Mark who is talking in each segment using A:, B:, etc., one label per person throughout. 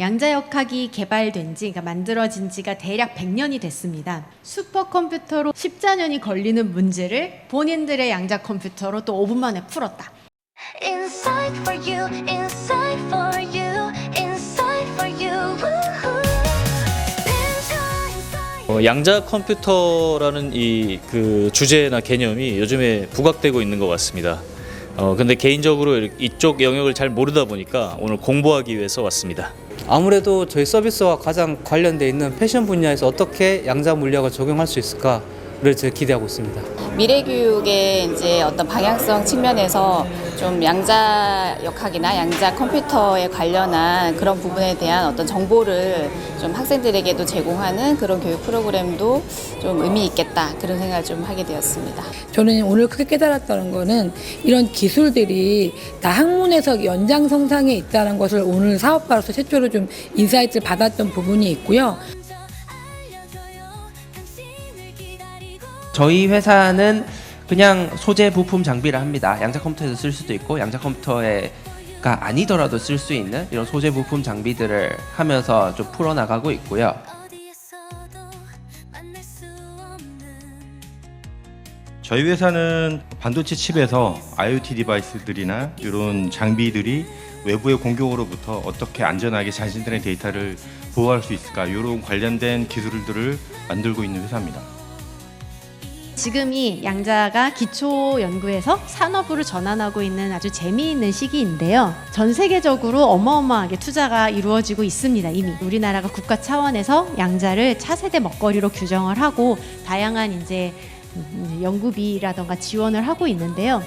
A: 양자역학이 개발된 지, 그러니까 만들어진 지가 대략 100년이 됐습니다. 슈퍼컴퓨터로 14년이 걸리는 문제를 본인들의 양자 컴퓨터로 또 5분 만에 풀었다.
B: Inside for you, inside for you, inside for you.
C: 어, 양자 컴퓨터라는 이 그 주제나 개념이 요즘에 부각되고 있는 것 같습니다. 어, 근데 개인적으로 이쪽 영역을 잘 모르다 보니까 오늘 공부하기 위해서 왔습니다.
D: 아무래도 저희 서비스와 가장 관련돼 있는 패션 분야에서 어떻게 양자 물리학을 적용할 수 있을까를 제가 기대하고 있습니다.
E: 미래 교육의 이제 어떤 방향성 측면에서 좀 양자 역학이나 양자 컴퓨터에 관련한 그런 부분에 대한 어떤 정보를 좀 학생들에게도 제공하는 그런 교육 프로그램도 좀 의미 있겠다 그런 생각을 좀 하게 되었습니다.
F: 저는 오늘 크게 깨달았다는 거는 이런 기술들이 다 학문에서 연장성상에 있다는 것을 오늘 사업가로서 최초로 좀 인사이트를 받았던 부분이 있고요.
G: 저희 회사는 그냥 소재 부품 장비를 합니다. 양자 컴퓨터에서 쓸 수도 있고 양자 컴퓨터에가 아니더라도 쓸 수 있는 이런 소재 부품 장비들을 하면서 좀 풀어 나가고 있고요.
H: 저희 회사는 반도체 칩에서 IoT 디바이스들이나 이런 장비들이 외부의 공격으로부터 어떻게 안전하게 자신들의 데이터를 보호할 수 있을까 이런 관련된 기술들을 만들고 있는 회사입니다.
A: 지금이 양자가 기초 연구에서 산업으로 전환하고 있는 아주 재미있는 시기인데요. 전 세계적으로 어마어마하게 투자가 이루어지고 있습니다. 이미 우리나라가 국가 차원에서 양자를 차세대 먹거리로 규정을 하고 다양한 이제 음, 연구비라던가 지원을 하고 있는데요.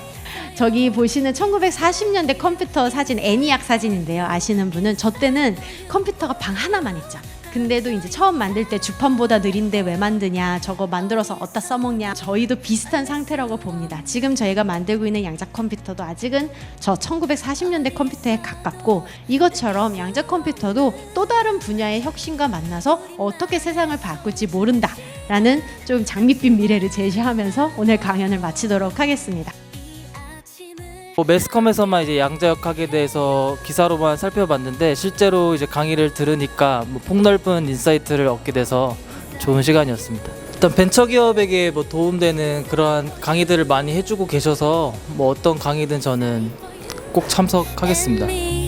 A: 저기 보시는 1940년대 컴퓨터 사진 애니악 사진인데요. 아시는 분은 저 때는 컴퓨터가 방 하나만 있죠. 근데도 이제 처음 만들 때 주판보다 느린데 왜 만드냐 저거 만들어서 어디다 써먹냐 저희도 비슷한 상태라고 봅니다 지금 저희가 만들고 있는 양자 컴퓨터도 아직은 저 1940년대 컴퓨터에 가깝고 이것처럼 양자 컴퓨터도 또 다른 분야의 혁신과 만나서 어떻게 세상을 바꿀지 모른다 라는 좀 장밋빛 미래를 제시하면서 오늘 강연을 마치도록 하겠습니다
I: 뭐 매스컴에서만 이제 양자역학에 대해서 기사로만 살펴봤는데 실제로 이제 강의를 들으니까 뭐 폭넓은 인사이트를 얻게 돼서 좋은 시간이었습니다. 일단 벤처기업에게 뭐 도움되는 그러한 강의들을 많이 해주고 계셔서 뭐 어떤 강의든 저는 꼭 참석하겠습니다.